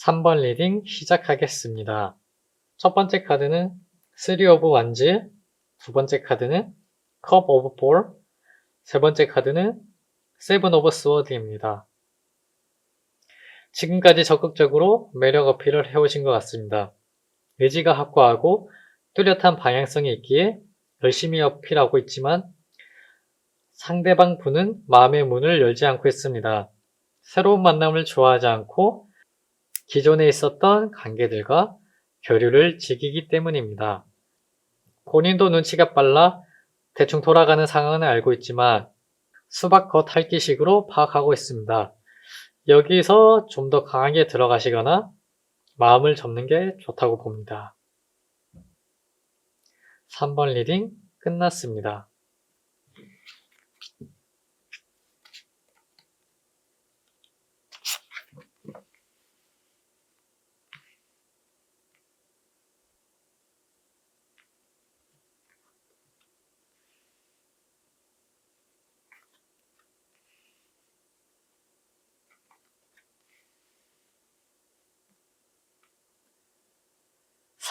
3번 리딩 시작하겠습니다. 첫 번째 카드는 3 오브 완즈, 두 번째 카드는 컵 오브 볼, 세 번째 카드는 세븐 오브 스워드입니다. 지금까지 적극적으로 매력 어필을 해오신 것 같습니다. 의지가 확고하고 뚜렷한 방향성이 있기에 열심히 어필하고 있지만 상대방 분은 마음의 문을 열지 않고 있습니다. 새로운 만남을 좋아하지 않고 기존에 있었던 관계들과 교류를 즐기기 때문입니다. 본인도 눈치가 빨라 대충 돌아가는 상황은 알고 있지만 수박 겉 핥기식으로 파악하고 있습니다. 여기서 좀 더 강하게 들어가시거나 마음을 접는 게 좋다고 봅니다. 3번 리딩 끝났습니다.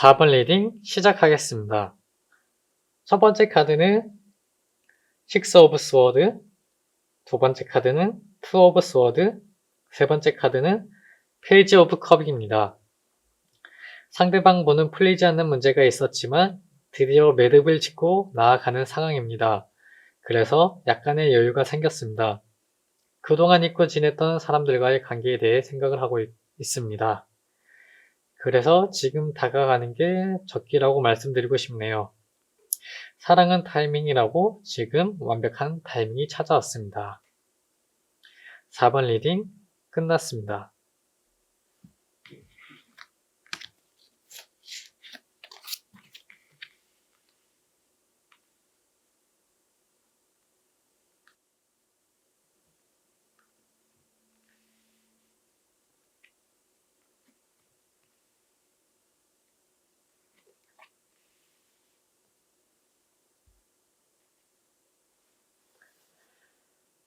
사번 리딩 시작하겠습니다. 첫 번째 카드는 6 오브 스워드, 두 번째 카드는 2 오브 스워드, 세 번째 카드는 페이지 오브 컵입니다. 상대방 분은 풀리지 않는 문제가 있었지만 드디어 매듭을 짓고 나아가는 상황입니다. 그래서 약간의 여유가 생겼습니다. 그동안 잊고 지냈던 사람들과의 관계에 대해 생각을 하고 있, 있습니다. 그래서 지금 다가가는 게 적기라고 말씀드리고 싶네요. 사랑은 타이밍이라고 지금 완벽한 타이밍이 찾아왔습니다. 4번 리딩 끝났습니다.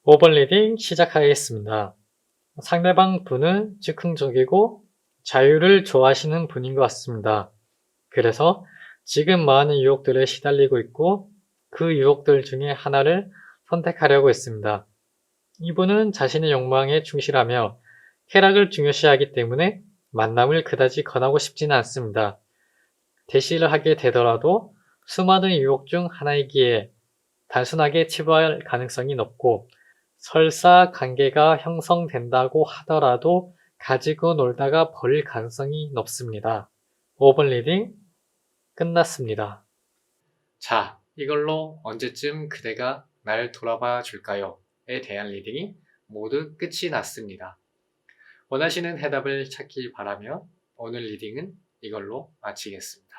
오번 리딩 시작하겠습니다. 상대방 분은 즉흥적이고 자유를 좋아하시는 분인 것 같습니다. 그래서 지금 많은 유혹들에 시달리고 있고 그 유혹들 중에 하나를 선택하려고 했습니다. 이분은 자신의 욕망에 충실하며 쾌락을 중요시하기 때문에 만남을 그다지 권하고 싶지는 않습니다. 대시를 하게 되더라도 수많은 유혹 중 하나이기에 단순하게 치부할 가능성이 높고 설사 관계가 형성된다고 하더라도 가지고 놀다가 버릴 가능성이 높습니다. 5번 리딩 끝났습니다. 자, 이걸로 언제쯤 그대가 날 돌아봐 줄까요? 에 대한 리딩이 모두 끝이 났습니다. 원하시는 해답을 찾길 바라며 오늘 리딩은 이걸로 마치겠습니다.